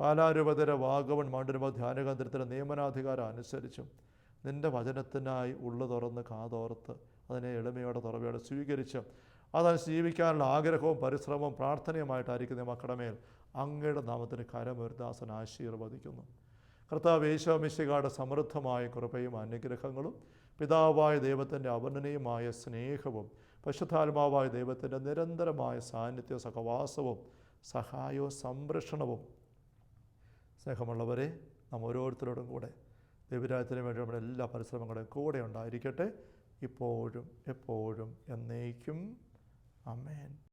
പാലാരൂപതര വാഗവൻ മണ്ഡലമ ധ്യാനകേന്ദ്രത്തിന്റെ നിയമനാധികാരം അനുസരിച്ചും. നിന്റെ വചനത്തിനായി ഉള്ളു തുറന്ന് കാതോർത്ത് അതിനെ എളിമയോടെ തുറവയോടെ സ്വീകരിച്ച്. അതത് ജീവിക്കാനുള്ള ആഗ്രഹവും പരിശ്രമവും പ്രാർത്ഥനയുമായിട്ടായിരിക്കുന്ന മക്കളുടെ അങ്ങയുടെ നാമത്തിന് കരമൊരുദാസൻ ആശീർവദിക്കുന്നു. കർത്താവ് യേശോമിശികാട് സമൃദ്ധമായ കൃപയും അനുഗ്രഹങ്ങളും പിതാവായ ദൈവത്തിന്റെ അവർണനീയമായ സ്നേഹവും പശുദ്ധാത്മാവായ ദൈവത്തിന്റെ നിരന്തരമായ സാന്നിധ്യവും സഹവാസവും സഹായവും സംരക്ഷണവും. സ്നേഹമുള്ളവരെ നാം ഓരോരുത്തരോടും കൂടെ ദൈവരാജ്യത്തിന് വേണ്ടി നമ്മുടെ എല്ലാ പരിശ്രമങ്ങളുടെയും കൂടെ ഉണ്ടായിരിക്കട്ടെ. ഇപ്പോഴും എപ്പോഴും എന്നേക്കും. അമേൻ